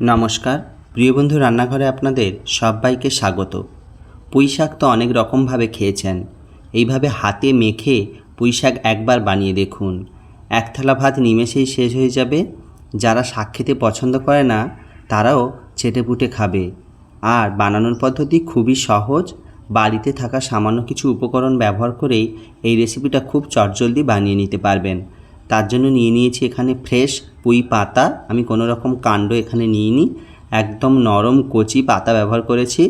নমস্কার। প্রিয় বন্ধু, রান্নাঘরে আপনাদের সবাইকে স্বাগত। পুঁই শাক তো অনেক রকমভাবে খেয়েছেন। এইভাবে হাতে মেখে পুঁই শাক একবার বানিয়ে দেখুন। এক থালা ভাত নিমেষেই শেষ হয়ে যাবে। যারা শাক খেতে পছন্দ করে না, তারাও চেটেপুটে খাবে। আর বানানোর পদ্ধতি খুবই সহজ। বাড়িতে থাকা সামান্য কিছু উপকরণ ব্যবহার করেই এই রেসিপিটা খুব চটজলদি বানিয়ে নিতে পারবেন। তার জন্য নিয়ে নিয়েছি এখানে ফ্রেশ পুঁই পাতা। আমি কোনো রকম কাণ্ড এখানে নিইনি। একদম নরম কচি পাতা ব্যবহার করেছি।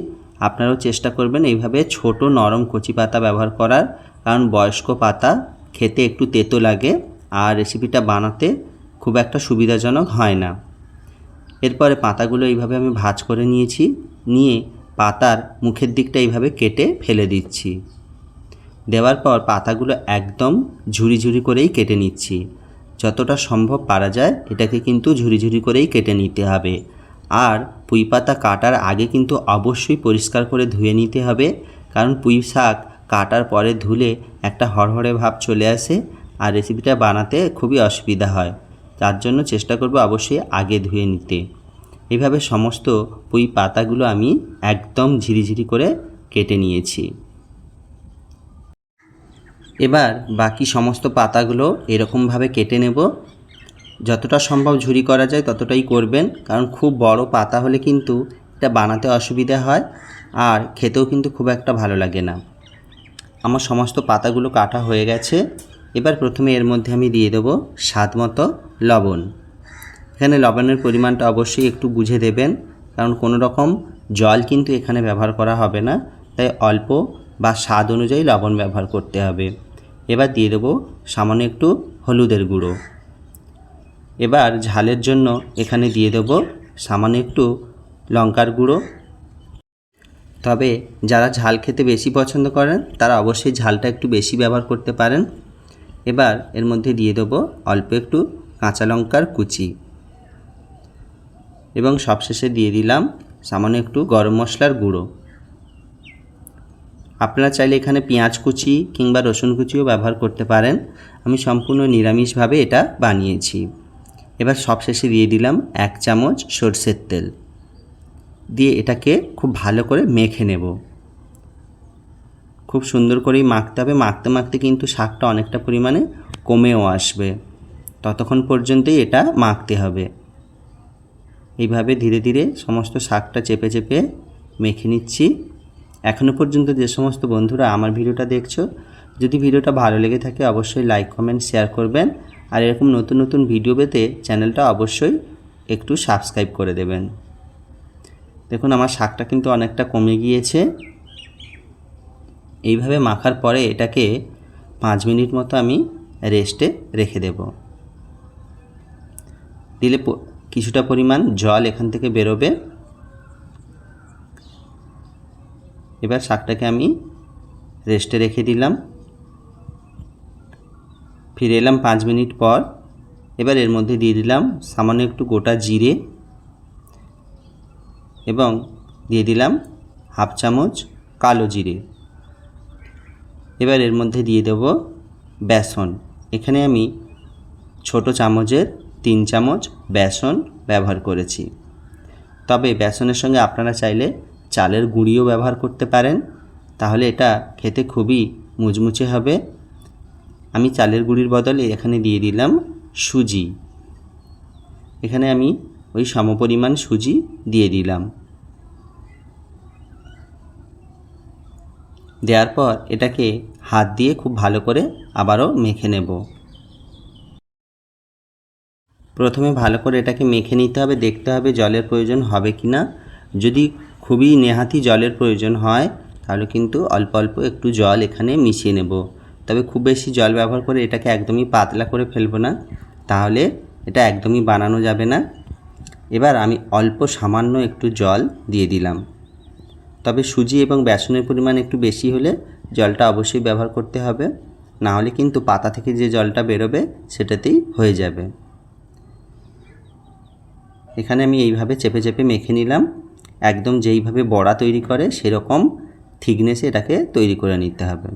আপনারাও চেষ্টা করবেন এইভাবে ছোট নরম কচি পাতা ব্যবহার করার, কারণ বয়স্ক পাতা খেতে একটু তেতো লাগে আর রেসিপিটা বানাতে খুব একটা সুবিধাজনক হয় না। এরপরে পাতাগুলো এইভাবে আমি ভাজ করে নিয়েছি। নিয়ে পাতার মুখের দিকটা এইভাবে কেটে ফেলে দিচ্ছি। দেওয়ার পর পাতাগুলো একদম ঝুরি ঝুরি করেই কেটে নিচ্ছি। যতটা সম্ভব পারা যায়, এটাকে কিন্তু ঝুরি ঝুরি করেই কেটে নিতে হবে। আর পুঁই পাতা কাটার আগে কিন্তু অবশ্যই পরিষ্কার করে ধুয়ে নিতে হবে, কারণ পুঁই শাক কাটার পরে ধুলে একটা হরহরে ভাব চলে আসে আর রেসিপিটা বানাতে খুবই অসুবিধা হয়। তার জন্য চেষ্টা করব অবশ্যই আগে ধুয়ে নিতে। এভাবে সমস্ত পুঁই পাতাগুলো আমি একদম ঝিরিঝিরি করে কেটে নিয়েছি। এবার বাকি সমস্ত পাতাগুলো এরকমভাবে কেটে নেব। যতটা সম্ভব ঝুরি করা যায় ততটাই করবেন, কারণ খুব বড় পাতা হলে কিন্তু এটা বানাতে অসুবিধা হয় আর খেতেও কিন্তু খুব একটা ভালো লাগে না। আমার সমস্ত পাতাগুলো কাটা হয়ে গেছে। এবার প্রথমে এর মধ্যে আমি দিয়ে দেবো স্বাদ মতো লবণ। এখানে লবণের পরিমাণটা অবশ্যই একটু বুঝে দেবেন, কারণ কোনো রকম জল কিন্তু এখানে ব্যবহার করা হবে না। তাই অল্প বা স্বাদ অনুযায়ী লবণ ব্যবহার করতে হবে। এবার দিয়ে দেবো সামান্য একটু হলুদের গুঁড়ো। এবার ঝালের জন্য এখানে দিয়ে দেবো সামান্য একটু লঙ্কার গুঁড়ো। তবে যারা ঝাল খেতে বেশি পছন্দ করেন, তারা অবশ্যই ঝালটা একটু বেশি ব্যবহার করতে পারেন। এবার এর মধ্যে দিয়ে দেবো অল্প একটু কাঁচা লঙ্কার কুচি। এবং সবশেষে দিয়ে দিলাম সামান্য একটু গরম মশলার গুঁড়ো। আপনারা চাইলে এখানে পেঁয়াজ কুচি কিংবা রসুন কুচিও ব্যবহার করতে পারেন। আমি সম্পূর্ণ নিরামিষভাবে এটা বানিয়েছি। এবার সবশেষে দিয়ে দিলাম এক চামচ সর্ষের তেল। দিয়ে এটাকে খুব ভালো করে মেখে নেব। খুব সুন্দর করেই মাখতে হবে। মাখতে মাখতে কিন্তু শাকটা অনেকটা পরিমাণে কমেও আসবে। ততক্ষণ পর্যন্তই এটা মাখতে হবে। এইভাবে ধীরে ধীরে সমস্ত শাকটা চেপে চেপে মেখে নিচ্ছি। এখনও পর্যন্ত যে সমস্ত বন্ধুরা আমার ভিডিওটা দেখছ, যদি ভিডিওটা ভালো লেগে থাকে অবশ্যই লাইক কমেন্ট শেয়ার করবেন। আর এরকম নতুন নতুন ভিডিও পেতে চ্যানেলটা অবশ্যই একটু সাবস্ক্রাইব করে দেবেন। দেখুন, আমার শাকটা কিন্তু অনেকটা কমে গিয়েছে। এইভাবে মাখার পরে এটাকে পাঁচ মিনিট মতো আমি রেস্টে রেখে দেব। দিলে কিছুটা পরিমাণ জল এখান থেকে বেরোবে। এবার শাকটাকে আমি রেস্টে রেখে দিলাম। ফিরে এলাম পাঁচ মিনিট পর। এবার এর মধ্যে দিয়ে দিলাম সামান্য একটু গোটা জিরে এবং দিয়ে দিলাম হাফ চামচ কালো জিরে। এবার এর মধ্যে দিয়ে দেব বেসন। এখানে আমি ছোট চামচের তিন চামচ বেসন ব্যবহার করেছি। তবে বেসনের সঙ্গে আপনারা চাইলে চালের গুঁড়িও ব্যবহার করতে পারেন, তাহলে এটা খেতে খুবই মুচমুচে হবে। আমি চালের গুঁড়ির বদলে এখানে দিয়ে দিলাম সুজি। এখানে আমি ওই সমপরিমাণ সুজি দিয়ে দিলাম। দেওয়ার পর এটাকে হাত দিয়ে খুব ভালো করে আবারও মেখে নেব। প্রথমে ভালো করে এটাকে মেখে নিতে হবে, দেখতে হবে জলের প্রয়োজন হবে কি না যদি খুবই নেহাতি জলের প্রয়োজন হয়, তাহলে কিন্তু অল্প অল্প একটু জল এখানে মিশিয়ে নেব। তবে খুব বেশি জল ব্যবহার করে এটাকে একদমই পাতলা করে ফেলব না, তাহলে এটা একদমই বানানো যাবে না। এবার আমি অল্প সামান্য একটু জল দিয়ে দিলাম। তবে সুজি এবং বেসনের পরিমাণ একটু বেশি হলে জলটা অবশ্যই ব্যবহার করতে হবে, না হলে কিন্তু পাতা থেকে যে জলটা বেরোবে সেটাতেই হয়ে যাবে। এখানে আমি এইভাবে চেপে চেপে মেখে নিলাম। একদম যেইভাবে বড়া তৈরি করে, সেরকম থিকনেসে এটাকে তৈরি করে নিতে হবে।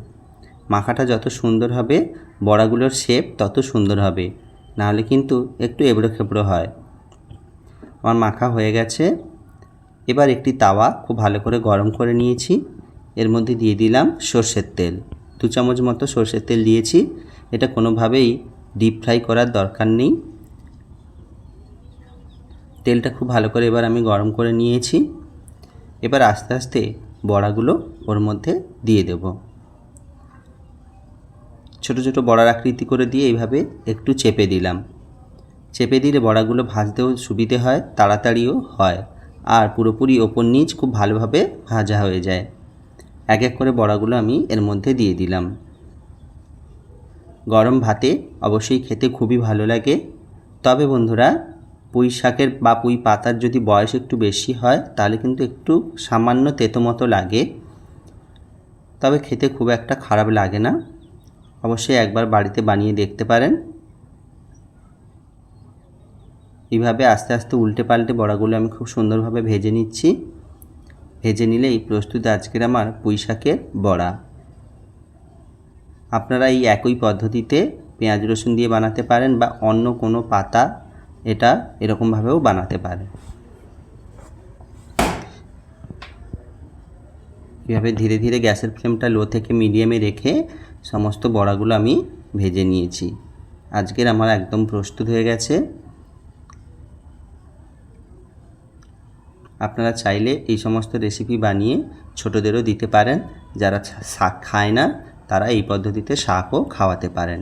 মাখাটা যত সুন্দর হবে, বড়াগুলোর শেপ তত সুন্দর হবে। নাহলে কিন্তু একটু এবড়ো খেবড়ো হয়। আমার মাখা হয়ে গেছে। এবার একটি তাওয়া খুব ভালো করে গরম করে নিয়েছি। এর মধ্যে দিয়ে দিলাম সর্ষের তেল। দু চামচ মতো সর্ষের তেল দিয়েছি। এটা কোনোভাবেই ডিপ ফ্রাই করার দরকার নেই। তেলটা খুব ভালো করে এবার আমি গরম করে নিয়েছি। এবার আস্তে আস্তে বড়াগুলো ওর মধ্যে দিয়ে দেব। ছোট ছোট বড়ার আকৃতি করে দিয়ে এইভাবে একটু চেপে দিলাম। চেপে দিলে বড়াগুলো ভাজতেও সুবিধে হয়, তাড়াতাড়িও হয় আর পুরোপুরি ওপর নিচ খুব ভালোভাবে ভাজা হয়ে যায়। এক এক করে বড়াগুলো আমি এর মধ্যে দিয়ে দিলাম। গরম ভাতে অবশ্যই খেতে খুবই ভালো লাগে। তবে বন্ধুরা পুঁই শাকের বা পুঁই পাতার যদি বয়স একটু বেশি হয়, তাহলে কিন্তু একটু সামান্য তেতো মতো লাগে। তবে খেতে খুব একটা খারাপ লাগে না। অবশ্যই একবার বাড়িতে বানিয়ে দেখতে পারেন। এইভাবে আস্তে আস্তে উল্টে পাল্টে বড়াগুলো আমি খুব সুন্দরভাবে ভেজে নিচ্ছি। ভেজে নিলেই প্রস্তুত আজকের আমার পুঁই শাকের বড়া। আপনারা এই একই পদ্ধতিতে পেঁয়াজ রসুন দিয়ে বানাতে পারেন বা অন্য কোনো পাতা এটা এরকমভাবেও বানাতে পারে। এভাবে ধীরে ধীরে গ্যাসের ফ্লেমটা লো থেকে মিডিয়ামে রেখে সমস্ত বড়াগুলো আমি ভেজে নিয়েছি। আজকের আমার একদম প্রস্তুত হয়ে গেছে। আপনারা চাইলে এই সমস্ত রেসিপি বানিয়ে ছোটোদেরও দিতে পারেন। যারা শাক খায় না, তারা এই পদ্ধতিতে শাকও খাওয়াতে পারেন।